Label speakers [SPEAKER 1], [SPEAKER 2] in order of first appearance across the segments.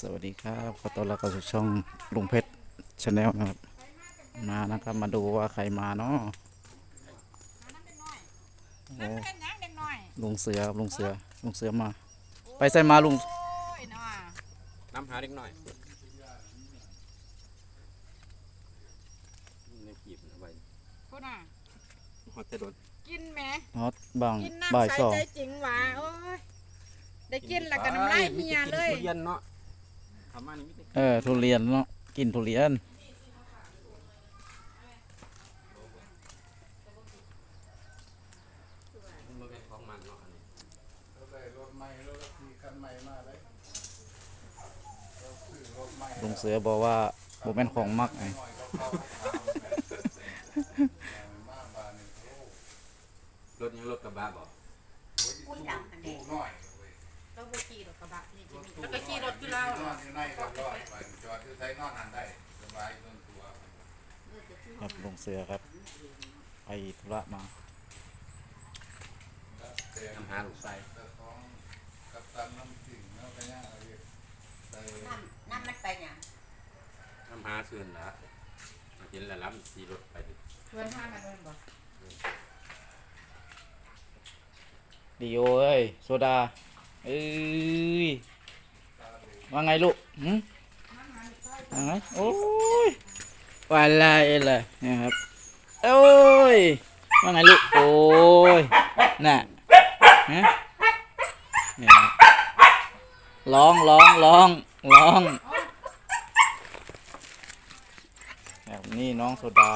[SPEAKER 1] สวัสดีครับขอต้อนรับเข้าสู่ช่องลุงเพชรชาแนลนะครับ มานะครับมาดูว่าใครมาเนาะโอ้
[SPEAKER 2] เป็นหยังเด็กน้อย
[SPEAKER 1] ลุงเสือครับลุงเสือลุงเสือมา ไปใส่มาลุง
[SPEAKER 2] โอ้ยเนาะ
[SPEAKER 3] น้ำหาเล็กหน่อยในกีบเอาไว้
[SPEAKER 2] พูดน่ะ
[SPEAKER 3] ฮอตจะโดน
[SPEAKER 2] กินแหม
[SPEAKER 1] ฮอตบัง
[SPEAKER 2] กิน
[SPEAKER 1] บ่า
[SPEAKER 2] น้ำ
[SPEAKER 1] ย
[SPEAKER 2] ใส่
[SPEAKER 1] สอง
[SPEAKER 2] ใจจริงหวะโอ้ยได้กินแล้วก็น้ำลายเฮียเลย
[SPEAKER 3] ทุเรียนเนาะ
[SPEAKER 1] เออทุเรียนเนาะกินทุเรียน
[SPEAKER 3] มันเป็นของมันเนาะอันนี้
[SPEAKER 1] ลุงเสือบอกว่าโบแม่นของมักไง
[SPEAKER 3] รถยังรถกระบะบอก
[SPEAKER 4] อุ้ยดำอันนี้
[SPEAKER 2] เราไปขี่รถกระบะนี่จะมีแล้วก็ขี่รถคือเรา
[SPEAKER 5] นอนอยู่ในก็ร้อยไปจอดอยู่ใส่นอนหันได้สบายส่วนตัว
[SPEAKER 1] ครับลุงเสือครับไปธุระมา
[SPEAKER 5] เต็ม
[SPEAKER 3] น้ำหาลูกไส้
[SPEAKER 5] เจ้าของกับตันน้ำสิ่งเนาะก็ยังเอาอยู่ใส่
[SPEAKER 4] น้ำน้ำมันไปเนี่ยง
[SPEAKER 3] น้ำหาเสื่อนละมากินแล้วล้ำขี่รถไปดิ
[SPEAKER 2] เพื่อนห้ามาเดินบ่
[SPEAKER 1] ดีโอเอ้ยโซดา เอ้ยว่าไงลูกหืมว่าไงโอ้ยว่าอะไรเลยเนี่ยครับโอ้ยว่าไงลูกโอ้ยน่ะฮะเนี่ยร้องร้องร้องร้องแบบนี้น้องโซดา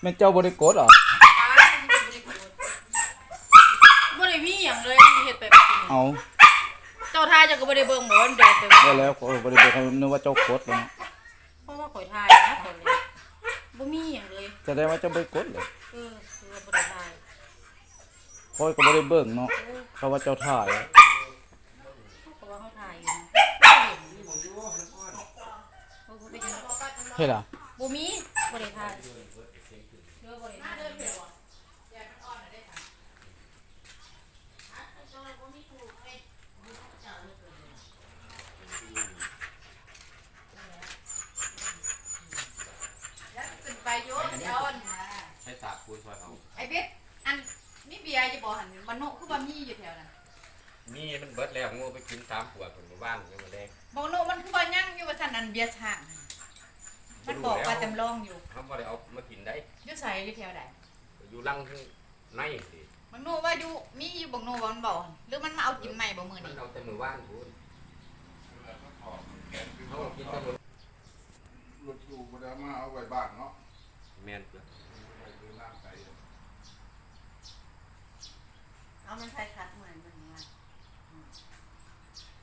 [SPEAKER 1] เป็นเจ้าบริโกรเหรอ
[SPEAKER 2] บ่ได้มีหยังเลยเฮ็ดไปแบบนี้
[SPEAKER 1] เอา
[SPEAKER 2] เจ้าทายเจ้าก็บ่ได้เบิ่งบ่มันแดงไปหมด
[SPEAKER 1] ก็แล้วก็บริโภคนึกว่าเจ้ากดเลยนะ
[SPEAKER 2] เพราะว่าข่อยทายนะคนเลยบ่มีหยังเลย
[SPEAKER 1] แสดงว่าเจ้าบริกดเลย
[SPEAKER 2] เออคือว่าบ่ได้ทาย
[SPEAKER 1] คอยก็บริเบิ่งเนาะเขาว่าเจ้าถ่าย
[SPEAKER 2] เพราะว่าเขาทายอยู่นะบ่เห็นอยู่บ่บ่ได้ยิน
[SPEAKER 1] เฮ็ดอะ
[SPEAKER 2] บ่มีบ่ได้ทายเด้อบ่ได้ทาย ขึ้นไปโยนเดี๋ยวอันน่ะ
[SPEAKER 3] ใช้สาบคูณซอยเอา
[SPEAKER 2] ไอ้เบ็ดอันมีเบียร์จะบอกหันมันโนคือว่า มีอยู่แถวนั้น
[SPEAKER 3] นี่มันเบิดแล้วงูไปกินตามขวดของหมู่บ้านยังมาแดง
[SPEAKER 2] บอกโนมันคือว่ายั่งอยู่ว่าซั่นอันเบียร์ช่างมันบอกว่าจำลองอยู่
[SPEAKER 3] เขาบ่ได้เอามากินได้
[SPEAKER 2] อยู่ใส่อยู่แถวใด
[SPEAKER 3] อยู่ลังข้างในดิ
[SPEAKER 2] มันโนว่าอยู่มีอยู่บอกโนว่ามันบอกหรือมันมาเอากินใหม่บ่มื้อ
[SPEAKER 3] มัน
[SPEAKER 2] นี้
[SPEAKER 3] เอาแต่มือว่านคูณ
[SPEAKER 5] แล้วก็ถอดแขนขึ้น
[SPEAKER 3] เขา
[SPEAKER 5] ร
[SPEAKER 3] ก็
[SPEAKER 5] ถ
[SPEAKER 3] กินแต่มือ
[SPEAKER 5] รถอยู่บ่ได้มาเอาไว้บ้านเนาะ
[SPEAKER 3] แม่นเพื่อ
[SPEAKER 5] ไปดูน้ำใส่
[SPEAKER 4] เอามันใส่คัดเหมือนมันว่า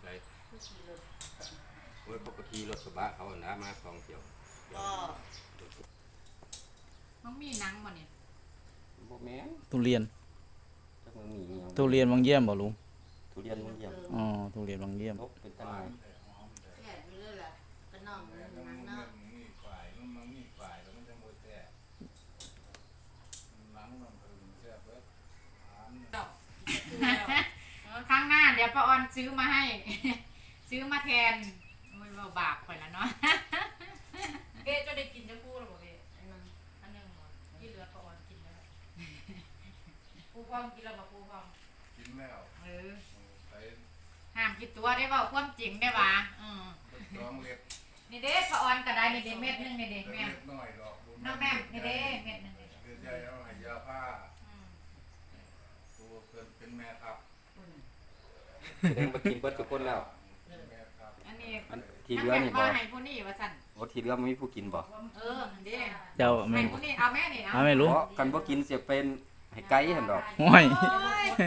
[SPEAKER 3] ไร
[SPEAKER 4] ผู้ขี่รถ
[SPEAKER 3] เว้ยปกติรถกระบะเขาหนามาสองเที่ยว
[SPEAKER 4] ก็
[SPEAKER 2] มันมีหนังบ่เนี่ย
[SPEAKER 3] บ่แม่น
[SPEAKER 1] ทุเรียน
[SPEAKER 3] จักมันมีอิหยัง
[SPEAKER 1] ทุเรียนบางเยี่ยมบ่ลุง
[SPEAKER 3] ทุเรียนมันเยี่ยม
[SPEAKER 1] อ๋อทุเรียนบางเยี่ยม
[SPEAKER 3] นกเป็นตาหนาย
[SPEAKER 4] แก่ไปเรื่อยแหละก็นอก
[SPEAKER 5] แม่
[SPEAKER 4] มัน
[SPEAKER 5] น้ำ
[SPEAKER 4] นั่ง
[SPEAKER 5] มัน
[SPEAKER 4] นอก
[SPEAKER 5] มีฝ่ายมันมันมีฝ่ายแล้วมันจะมวยแท้หลังมันถึงแซ่บเบิดหาน
[SPEAKER 2] ครั้งหน้าเดี๋ยว ป้าออนซื้อมาให้ ซื้อมาแทนมันว่าบาปข่อยแล้วเนาะเอ๊ะจะได้กินจะพูดหรือเปล่าเอ๊ะอันนึงอันนึงเหรอที่เหลือป้าออนกินแล้วปูพองกินแล้วบ่ปูพอง
[SPEAKER 5] กินแล้ว
[SPEAKER 2] เออ
[SPEAKER 5] ใส่
[SPEAKER 2] ห้ามคิดตัวได้เปล่าความจริงได้ป่ะอืม
[SPEAKER 5] รองเล็บ
[SPEAKER 2] นี่เด้ป้าออนก็ได้นี่เด้เม็ดหนึงนี่เด้
[SPEAKER 5] เล็
[SPEAKER 2] แม่
[SPEAKER 5] บน้อยดอก
[SPEAKER 2] น้องแม่มนี่เด้เม็ดหนึงเด้
[SPEAKER 5] เดือดใจเอาให้ยาผ้า
[SPEAKER 2] อืม
[SPEAKER 5] ตัวเกินเป็นแม่ทัพ
[SPEAKER 3] แสดงว่ากินเบิดทุกคนแล้ว
[SPEAKER 5] แม่ทัพ
[SPEAKER 2] อันนี้
[SPEAKER 3] อันที่เหลือนี่บ่
[SPEAKER 2] ว่าให้ผู้นี้ว่าสั่น
[SPEAKER 3] โอ้ที่เหลือมันมีผู้กินบ่
[SPEAKER 2] เออเด้
[SPEAKER 1] เจ้า
[SPEAKER 2] ให้
[SPEAKER 1] แม่น
[SPEAKER 2] ผู้นี้เอาแม่นี่เอา
[SPEAKER 1] หาไม่รู้
[SPEAKER 3] เพราะกันบ่กินเสียเป็นให้ไก่หั่นดอก
[SPEAKER 1] ห้วย
[SPEAKER 2] โอ้ยจะ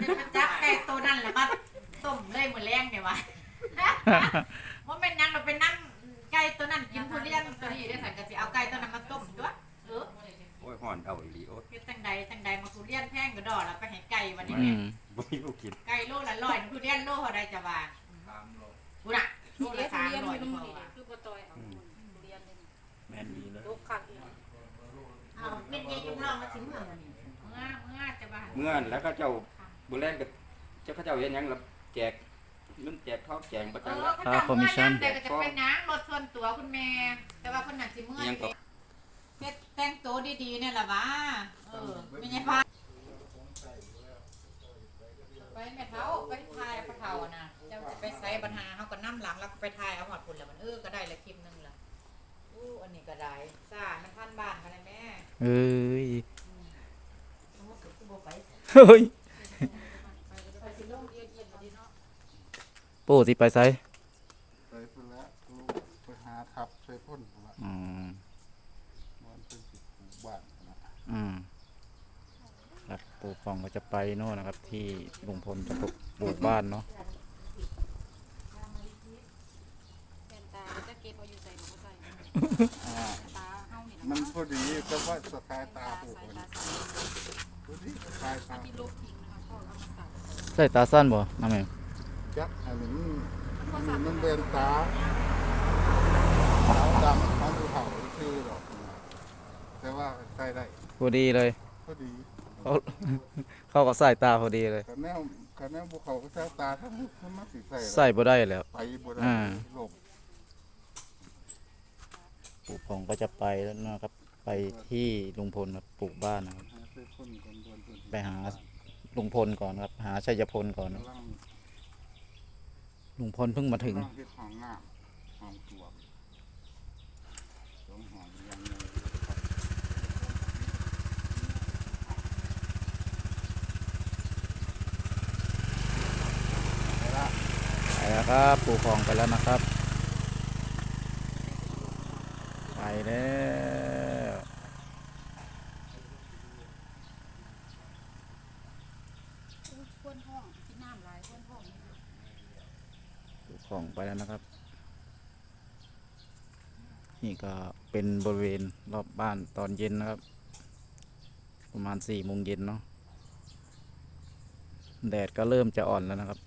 [SPEAKER 2] ได้มาจับไก่ตัวนั่นแหละมาต้มเลยมื้อแรงเนี่ยวะว่าเป็นหยังเราเป็นนั่งไก่ตัวนั้นกินทุเรียนตัวนี้ได้สั่นก็สิเอาไก่ตัวนั้นมาต้มตัวเออ
[SPEAKER 3] โอ้ยห่อนเอาอีหลีโอ้ย
[SPEAKER 2] เฮ็ดจังใดจังใดมาทุเรียนแพงก็ดอกแล้วไปให้ไก่วันนี้
[SPEAKER 1] อื
[SPEAKER 2] แม่
[SPEAKER 1] ม
[SPEAKER 3] บ่มีผู้กิน
[SPEAKER 2] ไก่โลละร้อยทุเรียนโลเท่าใดจะว่า
[SPEAKER 5] ตามโลก
[SPEAKER 2] กูน่ะโลละสามร้อยพอว่า
[SPEAKER 6] คือบ่ต่อยเอาเรียนเลย
[SPEAKER 1] แม่นดีเลย
[SPEAKER 6] ลูกคักอีก
[SPEAKER 4] เอาเม็ดใหญ่จุ่มลองมาสิเมื่อมันนี่
[SPEAKER 2] เมื่อเมื่อจะว่า
[SPEAKER 3] เมื่อนั้นแล้วก็เจ้าบ่แล่นก็จะเขาเจ้าเฮ็ดหยังล่ะแจกเงินแจกข้าวแจงประ
[SPEAKER 2] เอ
[SPEAKER 3] จัง
[SPEAKER 2] อ
[SPEAKER 3] ละ
[SPEAKER 2] เขาจะเมื่อยนั่แต่ก็จะไปน้ำรถส่วนตัวคุณแม่ แต่ว่าคนหนักสิเมื่อย
[SPEAKER 3] ยังก็
[SPEAKER 2] เฮ็ดแต่งตัวดีๆเนี่ยล่ะวะเออไม่ใช่พาไปแม่เฒ่าไปถ่ายพระเฒ่าน่ะเจ้าจะไปใส่ปัญหาเฮาก็นํหลังแล้วก็ไปถ่ายเอาหอดพุ่นแล้วมันเออก็ได้ละคลิปหนึงล่ะอู้อันนี้ก็ได้ซ่ามันพันบ้านกันเลยแม่
[SPEAKER 1] เอ้ย
[SPEAKER 2] โอ้ก็คือบ่ไป
[SPEAKER 1] เฮ้ย
[SPEAKER 2] ไปสิลงเย็นๆดีเนาะ
[SPEAKER 1] ปู่สิไปไส
[SPEAKER 5] ไปพุ่นละลูกไปหาทับใส่พ่นพุ่นละ
[SPEAKER 1] อืม
[SPEAKER 5] มันเป็นสิปลูกบ้านพุ่นละ
[SPEAKER 1] อืมครับปู่ฟองก็จะไปโน่นนะครับ ที่ลุงพลจะปลูกปลูกบ้านเนาะ
[SPEAKER 6] แฟนตาจะเก็บเอาอยู่ใส่หนูก็ใส่
[SPEAKER 5] อ่า
[SPEAKER 6] ตาเฮานี่นะ
[SPEAKER 5] มันพอดีแต่ว่าสกายตา
[SPEAKER 6] ตา
[SPEAKER 5] ปลูก
[SPEAKER 6] ใส่
[SPEAKER 5] มัน
[SPEAKER 6] ตาใส่
[SPEAKER 5] พ อดีสกายตา
[SPEAKER 6] ที่ลบทิ้งนะคะพ่อเอามาใส่
[SPEAKER 1] ใส่ตาสั้นบ่น้าแม่
[SPEAKER 5] จักอันนี้
[SPEAKER 6] พ่อ
[SPEAKER 5] มัน
[SPEAKER 6] สั่ง
[SPEAKER 5] มันเป็นตาขาวดำของภูเขาชื่อดอกนะแต่ว่าใส่ได้
[SPEAKER 1] พอดีเลย
[SPEAKER 5] พอดี
[SPEAKER 1] เขาเขาก็ใส่ตาพอดีเลย
[SPEAKER 5] กันแนวกันแนวภูเขาก็ใช้ตาทั้งทั้งมัดสิใส่
[SPEAKER 1] ใส่บ่ได้แล้ว
[SPEAKER 5] ไปบ่ได้
[SPEAKER 1] อ่า
[SPEAKER 5] หลบ
[SPEAKER 1] ปู่ฟองก็จะไปแล้วนะครับ ไปที่ลุงพลครับปลูกบ้านนะครับ
[SPEAKER 5] หาใส่พ่นก่อนด่วนพุ่น
[SPEAKER 1] ไปหาลุงพลก่อนครับ หาชัยพลก่อน
[SPEAKER 5] ลุง
[SPEAKER 1] พลเพิ่งมาถึง
[SPEAKER 5] เฮ็ดห้องน้ำห้องตัวสองห้องยังไป
[SPEAKER 1] แล้วครับปู่ฟองไปแล้วนะครับ ไปแล้ว
[SPEAKER 6] ควนห้องกินน้ำลายควนห้อง
[SPEAKER 1] ปู่องไปแล้วนะครับ นี่ก็เป็นบริเวณรอบบ้านตอนเย็นนะครับ ประมาณสี่โมงเย็นเนาะแดดก็เริ่มจะอ่อนแล้วนะครับ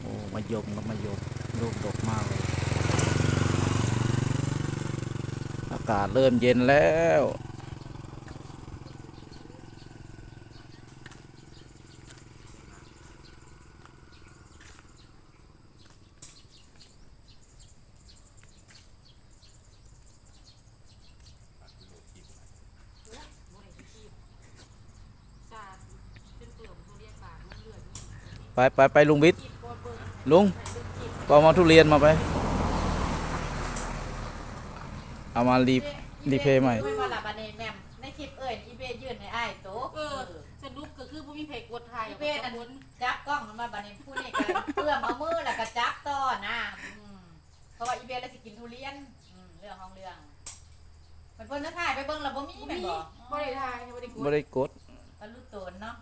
[SPEAKER 1] โอ้มายมก็มายมลูกดกมากเลย อากาศเริ่มเย็นแล้ว ไปไปไปลุงวิทย์ลุงก็เอามาทุเรียนมาไป เอามารีรีเพย์ใหม่
[SPEAKER 2] ไม่ว่าล่ะบัดนี้แม่มในคลิปเอ้ยอีเบยื่นให้อ้ายโต
[SPEAKER 6] เออสรุปก็คือบ่มีเพจกดไทย
[SPEAKER 2] อีเบอันจับกล้องมันมาบัดนี้ผู้นี้ก็เอื้อมเอามือแล้วก็จับต่อนะอืมเพราะว่าอีเบแล้วสิกินทุเรียนอืมเรื่องของเรื่องมันเพิ่นจะถ่ายไปเบิ่งแล้วบ่มีแม่นบ่
[SPEAKER 6] บ่ได้ทายบ่ได้ก
[SPEAKER 1] ไม่ได้กด
[SPEAKER 2] ก็รู้ตนเนาะ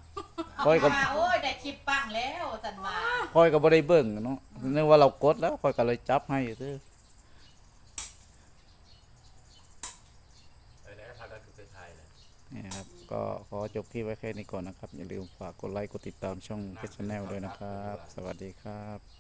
[SPEAKER 1] คอยกับ
[SPEAKER 2] ว่าโอ้ยได้คลิปปังแล้วสันว่า
[SPEAKER 1] คอยกับไม่ได้เบิ่งเนาะนึกว่าเรากดแล้วคอยก็เลยจับให้ซื้อ
[SPEAKER 3] เออแล้วพากันคือไทยเลย
[SPEAKER 1] นี่ครับ ก็ขอจบที่ไว้แค่นี้ก่อนนะครับ อย่าลืมฝากกดไลค์ กดติดตามช่องเพชาแนลด้วยนะครับ สวัสดีครับ